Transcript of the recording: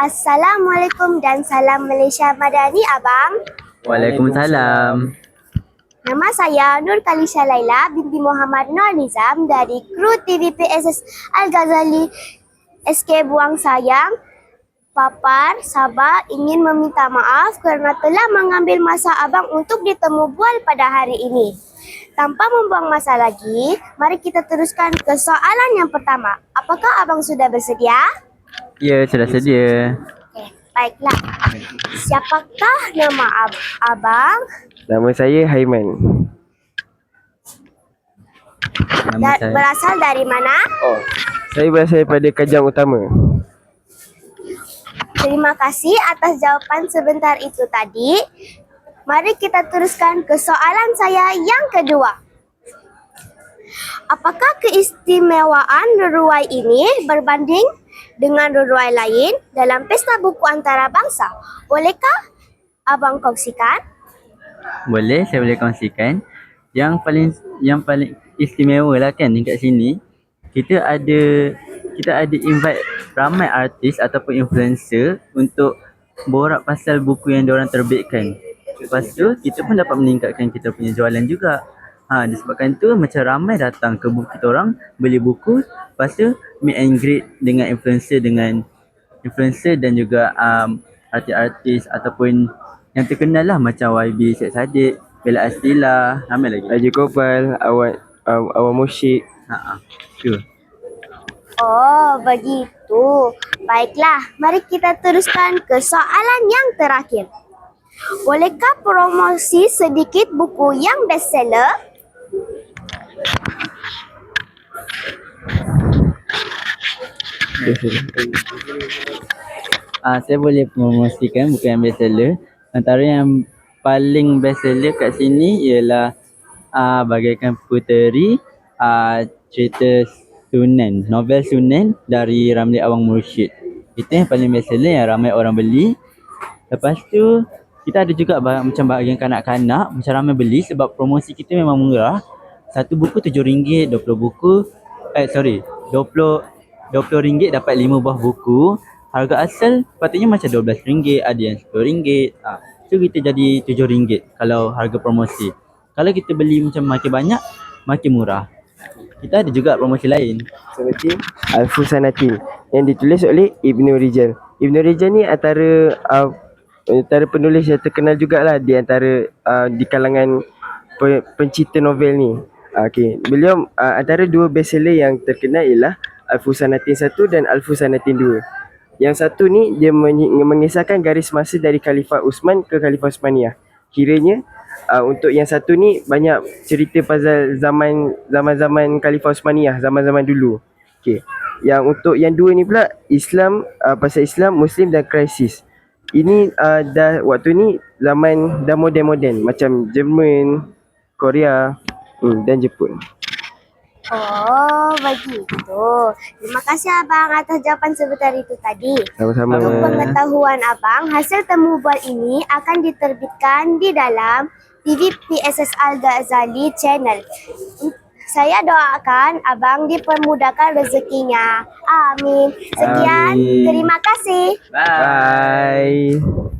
Assalamualaikum dan salam Malaysia Madani Abang. Waalaikumsalam. Nama saya Nur Kalisha Laila binti Muhammad Nur Nizam dari kru TVPSS Al-Ghazali SK Buang Sayang. Papar Sabah ingin meminta maaf kerana telah mengambil masa abang untuk ditemu bual pada hari ini. Tanpa membuang masa lagi, mari kita teruskan ke soalan yang pertama. Apakah abang sudah bersedia? Ya, sudah sedia. Okey, baiklah. Siapakah nama ab- abang? Nama saya Haiman. Nama Da- saya. berasal dari mana? Oh, saya berasal daripada Kajang Utama. Terima kasih atas jawapan sebentar itu tadi. Mari kita teruskan ke soalan saya yang kedua. Apakah keistimewaan Ruruai ini berbanding dengan Ruruai lain dalam pesta buku antarabangsa? Bolehkah abang kongsikan? Boleh, saya boleh kongsikan. Yang paling yang paling istimewa lah kan dekat sini, kita ada kita ada invite ramai artis ataupun influencer untuk borak pasal buku yang diorang terbitkan. Lepas tu, kita pun dapat meningkatkan kita punya jualan juga. Ha, disebabkan tu macam ramai datang ke buku kita orang beli buku, lepas tu meet and greet dengan influencer dengan influencer dan juga um, artis-artis ataupun yang terkenal lah macam YB Syed Saddiq, Bella Astila, ramai lagi. Raja Gopal, Awan um, Awan Musyik. Ha ah. Tu. Oh, begitu. Baiklah, mari kita teruskan ke soalan yang terakhir. Bolehkah promosi sedikit buku yang bestseller? Ah, saya boleh promosikan buku yang bestseller. Antara yang paling bestseller kat sini ialah ah, bagaikan puteri ah, cerita Sunan, novel Sunan dari Ramli Awang Mursyid. Itu yang paling bestseller yang ramai orang beli. Lepas tu kita ada juga ba- macam bahagian kanak-kanak macam ramai beli sebab promosi kita memang murah. Satu buku RM7, 20 buku eh sorry, 20 RM20 dapat 5 buah buku. Harga asal patutnya macam RM12, ada yang RM10. Ha, so kita jadi RM7 kalau harga promosi. Kalau kita beli macam makin banyak, makin murah. Kita ada juga promosi lain. Seperti Al-Fusanatin yang ditulis oleh Ibnu Rijal. Ibnu Rijal ni antara uh, antara penulis yang terkenal jugalah di antara uh, di kalangan pe, pencipta novel ni. Okay. Beliau uh, antara dua bestseller yang terkenal ialah Al-Fusanatin 1 dan Al-Fusanatin 2. Yang satu ni dia menyi- mengisahkan garis masa dari Khalifah Uthman ke Khalifah Uthmaniyah. Kiranya uh, untuk yang satu ni banyak cerita pasal zaman zaman-zaman Khalifah Uthmaniyah, zaman-zaman dulu. Okey. Yang untuk yang dua ni pula Islam uh, pasal Islam, Muslim dan krisis. Ini uh, dah waktu ni zaman dah moden-moden macam Jerman, Korea hmm, dan Jepun. Oh, begitu. Terima kasih abang atas jawapan sebentar itu tadi. Sama-sama. Untuk pengetahuan abang, hasil temu bual ini akan diterbitkan di dalam TV PSS Al-Ghazali Channel. Saya doakan abang dipermudahkan rezekinya. Amin. Sekian. Amin. Terima kasih. Bye. Bye.